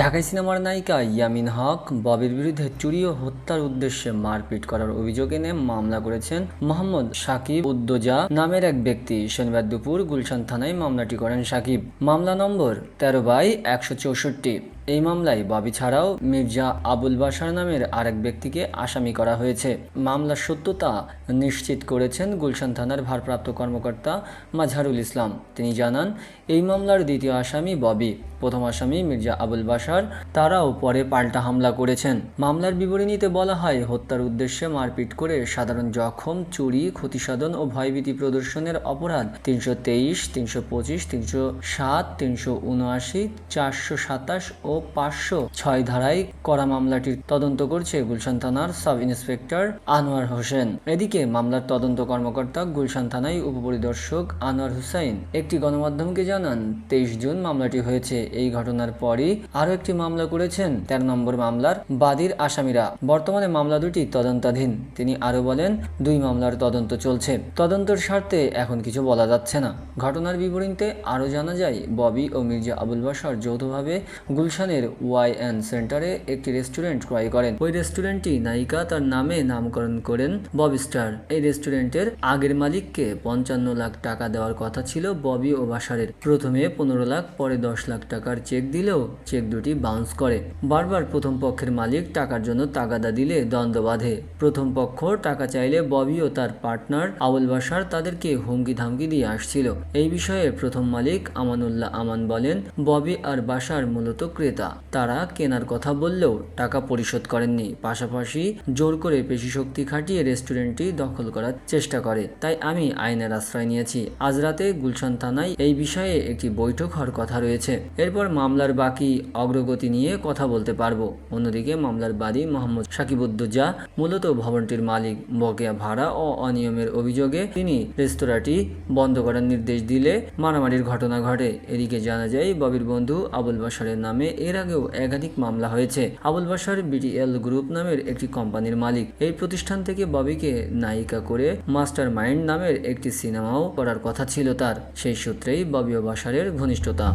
ঢাকাই সিনেমার নায়িকা ইয়ামিন হক, ববির বিরুদ্ধে চুরি ও হত্যার উদ্দেশ্যে মারপিট করার অভিযোগ এনে মামলা করেছেন মোহাম্মদ সাকিব উদ্দোজা নামের এক ব্যক্তি। শনিবার দুপুর গুলশান থানায় মামলাটি করেন সাকিব। মামলা নম্বর তেরো বাই একশো চৌষট্টি। এই মামলায় ববি ছাড়াও মির্জা আবুল বাশার নামের আরেক ব্যক্তিকে আসামি করা হয়েছে। মামলার সত্যতা নিশ্চিত করেছেন গুলশান থানার ভারপ্রাপ্ত কর্মকর্তা মাজহারুল ইসলাম। তিনি জানান, এই মামলার দ্বিতীয় আসামি ববি। প্রথম আসামি মির্জা আবুল বাশার, তারাও পরে পাল্টা হামলা করেছেন। মামলার বিবরণীতে বলা হয়, হত্যার উদ্দেশ্যে মারপিট করে সাধারণ জখম, চুরি, ক্ষতিসাধন ও ভয়ভীতি প্রদর্শনের অপরাধ তিনশো তেইশ, তিনশো পঁচিশ, তিনশো সাত, তিনশো উনআশি, চারশো সাতাশ ও পাঁচশো ছয় ধারায় করা মামলাটির তদন্ত করছে গুলশান থানার সাব ইন্সপেক্টর আনোয়ার হোসেন। এদিকে মামলার তদন্ত কর্মকর্তা গুলশান থানায় উপপরিদর্শক আনোয়ার হুসাইন একটি গণমাধ্যমকে জানান, তেইশ জুন মামলাটি হয়েছে। এই ঘটনার পরই আরও একটি মামলা করেছেন তেরো নম্বর মামলার বাদীর আসামিরা। বর্তমানে মামলা দুটি তদন্তাধীন। তিনি আরও বলেন, দুই মামলার তদন্ত চলছে। তদন্তের স্বার্থে এখন কিছু বলা যাচ্ছে না। ঘটনার বিবরণীতে আরও জানা যায়, ববি ও মির্জা আবুল বাসার যৌথভাবে গুলশানের ওয়াই সেন্টারে একটি রেস্টুরেন্ট ক্রয় করেন। ওই রেস্টুরেন্টটি নায়িকা তার নামে নামকরণ করেন ববি স্টার। এই রেস্টুরেন্টের আগের মালিককে পঞ্চান্ন লাখ টাকা দেওয়ার কথা ছিল ববি ও বাসারের প্রথমে পনেরো লাখ, পরে দশ লাখ টাকার চেক দিলেও চেক দুটি বাউন্স করে। বারবার প্রথম পক্ষের মালিক টাকার জন্য তাগাদা দিলে দ্বন্দ্ব বাঁধে। প্রথম পক্ষ টাকা চাইলে ববি ও তার পার্টনার আবুল বাসার তাদেরকে হুমকি ধামকি দিয়ে আসছিল। এই বিষয়ে প্রথম মালিক আমানুল্লাহ আমান বলেন, ববি আর বাসার মূলত ক্রেতা। তারা কেনার কথা বললেও টাকা পরিশোধ করেননি। পাশাপাশি জোর করে পেশি শক্তি খাটিয়ে রেস্টুরেন্টটি দখল করার চেষ্টা করে। তাই আমি আইনের আশ্রয় নিয়েছি। আজ রাতে গুলশান থানায় এই বিষয়ে একটি বৈঠক হওয়ার কথা রয়েছে। এরপর মামলার বাকি অগ্রগতি নিয়ে কথা বলতে পারব। অন্যদিকে মামলার বাদী মোহাম্মদ সাকিবুদ্দুজা, মূলত ভবনটির মালিক, বকেয়া ভাড়া ও অনিয়মের অভিযোগে তিনি রেস্তোরাঁটি বন্ধ করার নির্দেশ দিলে মারামারির ঘটনা ঘটে। এদিকে জানা যায়, ববির বন্ধু আবুল বাসারের নামে এর আগেও একাধিক মামলা হয়েছে। আবুল বাসার বিডিএল গ্রুপ নামের একটি কোম্পানির মালিক। এই প্রতিষ্ঠান থেকে ববিকে নায়িকা করে মাস্টার মাইন্ড নামের একটি সিনেমাও করার কথা ছিল তার। সেই সূত্রেই ববি ও বাসারের ঘনিষ্ঠতা।